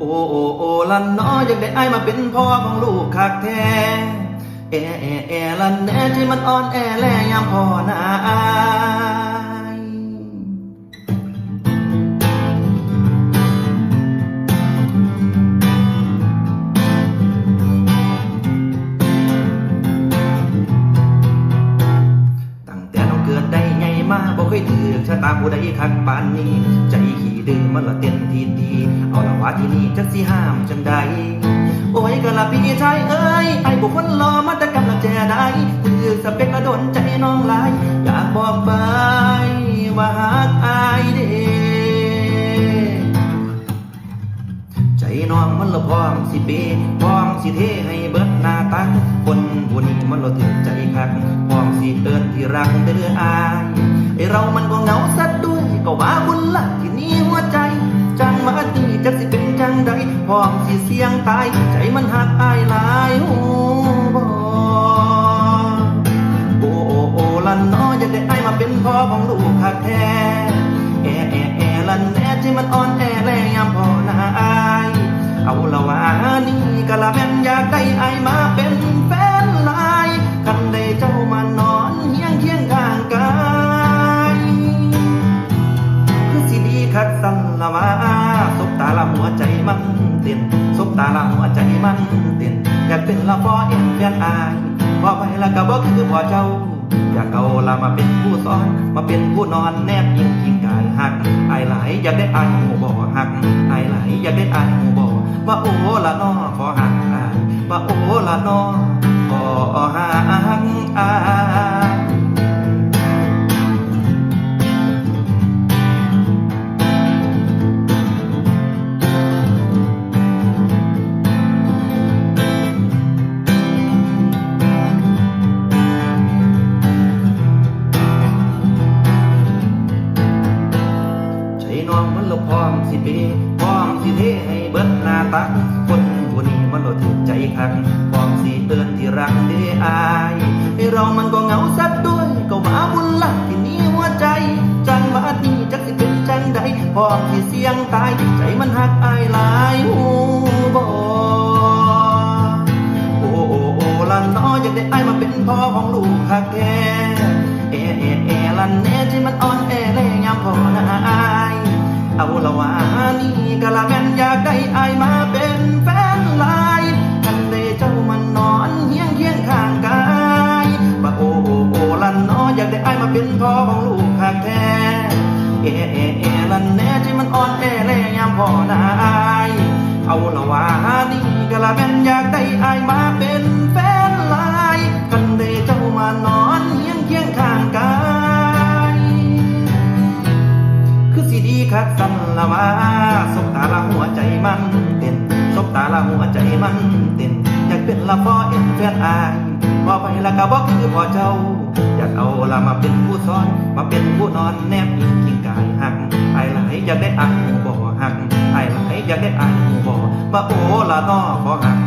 โอ้โอ้โอ้ลันน้ออยากได้ไอ้มาเป็นพ่อของลูกคักแท้แอแอแอลันแน่ที่มันอ่อนแอแลยามพ่อนาอายตั้งแต่น้องเกิดได้ไงมาบ่เคยถือชะตาผู้ใดคักปานนี้ ใจขี้ดื้อมันละเต็มทีทีเอาล ว่าที่นี่จักสิห้ามจังใดโอ้ยกะละพี่ชายเอ้ยไอ้บุคคลรอมาแต่กำลังแจได้ถือสเปกมาโดนใจน้องหลาย อยากบอกไปว่าฮักอายเด้ใจน้องมันละพร้อมสิเปพร้อมสิเทให้เบิดหน้าตักคนผู้นี้มันละถึงใจคักพร้อมสิเอินที่รักเดืออายไอเรามันก็เหงาสัดด้วย ตาย ใจมันหักอายหลายหบ่โอ้โอ้โอ้ลันน้ออยากได้ไอ้ายมาเป็นพ่อของลูกคักแท้แอแอแอลันแน่ที่มันอ่อนแอแลยามพ่อหนาอาย เอาละวานี่กะละแม่นอยากได้ไอ้ายมา ตาละหัวใจมันเต้นอยากเป็นละพ่อเอ็นแฟนอายพอไปละก็บ่คือพ่อเจ้า อยากเอาละมาเป็นผู้สอน มาเป็นผู้นอนแนบยิงกิงกายหักอายหลายอยากได้อายหูบ่หักอายหลายอยากได้อายหูบ่ว่าโอ้ละนอขอหักอายว่าโอ้ละนอขอหักอาย สิเปพร้อมสิเทให้เบิดหน้าตัก คนผู้นี้มันละถึงใจคักพร้อมสิเตือนที่รักเด้อายให้เรามันก็เหงาสัดด้วย ก็ว่าบุญละที่นี้หัวใจ จังบาดนี้จักสิเป็นจังใดพร้อมสิเสียงตาย ใจมันหักอายหลายหูบ่โอ้โอ้โอ้ลันน้ออยากได้ไอ้ายมาเป็นพ่อของลูกคักแท้เอเอเอลันแน่ที่มันอ่อนแอแลยามพ่อหนาอาย เอาละวานี่กะละแม่นอยากได้อายมาเป็นแฟนลายกันได้เจ้ามันนอนเฮียงเคียงข้างกายว่าโอโอโอลันนออยากได้อายมาเป็นพ่อของลูกคักแท้เอเอเอลันแน่ที่มันอ่อนแอแลยามพ่อนายเอาละวานี่กะละแม่นอยากได้อายมาเป็น ละว่าสบตาละหัวใจมันเต้นสบตาละหัวใจมันเต้นอยากเป็นละพ่อเอ็นแฟนอายพอไปละก็บอกคือพ่อเจ้า อยากเอาละมาเป็นผู้สอนมาเป็นผู้นอนแนบอิงกิงกายหักไอ้หลายอยากได้อางหมู่บ่หักไอ้หลายอยากได้อางหมูบ่อมาโอ้ละน้อขอหัก